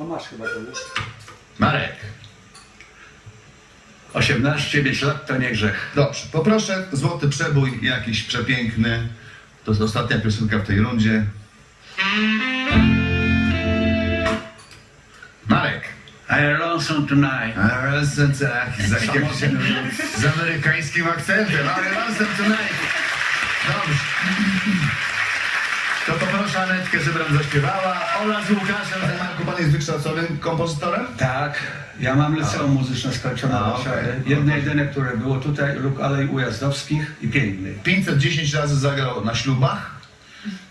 To masz chyba to, nie? Marek. 18 mieć lat to nie grzech. Dobrze, poproszę złoty przebój, jakiś przepiękny. To jest ostatnia piosenka w tej rundzie. Marek. I lonesome tonight. A razem tak, z, jakimś, z amerykańskim akcentem, ale razem tonight. Dobrze. To poproszę Anetkę, żeby nam zaśpiewała. Ola z Łukaszem, że Marku, pan jest wykształconym kompozytorem? Tak, ja mam liceum muzyczne skończone A, w Warszawie. okej. Jedne jedyne, które było tutaj, lub Alej Ujazdowskich i Piękny. 510 razy zagrał na ślubach.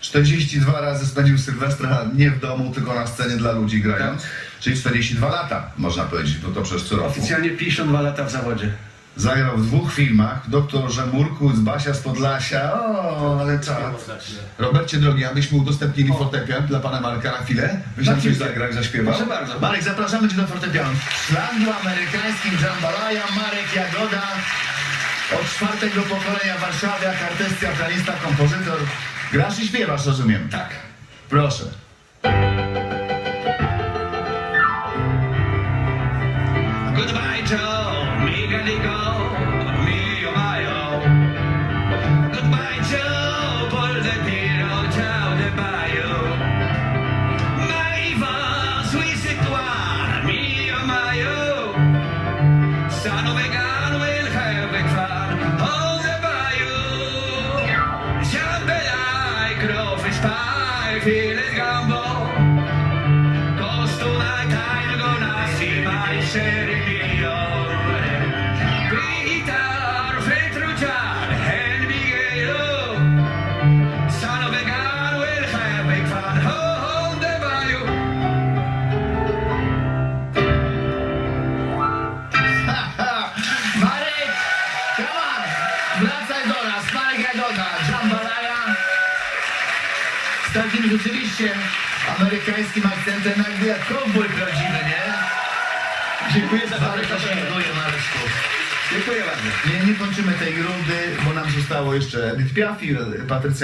42 razy spędził Sylwestra nie w domu, tylko na scenie dla ludzi grając. Czyli 42 lata, można powiedzieć, bo to przez co roku. Oficjalnie 52 lata w zawodzie. Zagrał w dwóch filmach. Doktorze Murku z Basia z Podlasia. O, ale czad. Robercie drogi, abyśmy udostępnili fortepian dla pana Marka na chwilę. Byś nam coś zagrał zaśpiewał? Proszę bardzo. Marek, zapraszamy cię do fortepianu. Szlangu amerykańskim Jambalaya, Marek Jagoda. Od czwartego pokolenia Warszawiak, artystia, pianista, kompozytor. Grasz i śpiewasz, rozumiem. Tak. Proszę. feeling gumbo Toast all night, I'm gonna see my Sergio Play guitar, Fetruccian, and Miguel Son of oh, a oh, gun, ho, ho, the value Mare, come on, Plaza Dona, Sparga Jamba Z takim rzeczywiście amerykańskim akcentem, jakby jak cowboy prawdziwy, nie? Dziękuję za Bardzo zaproszenie. dziękuję, Mareczku. Dziękuję bardzo. Nie, nie kończymy tej rundy, bo nam zostało jeszcze Edith Piaf i Patrycja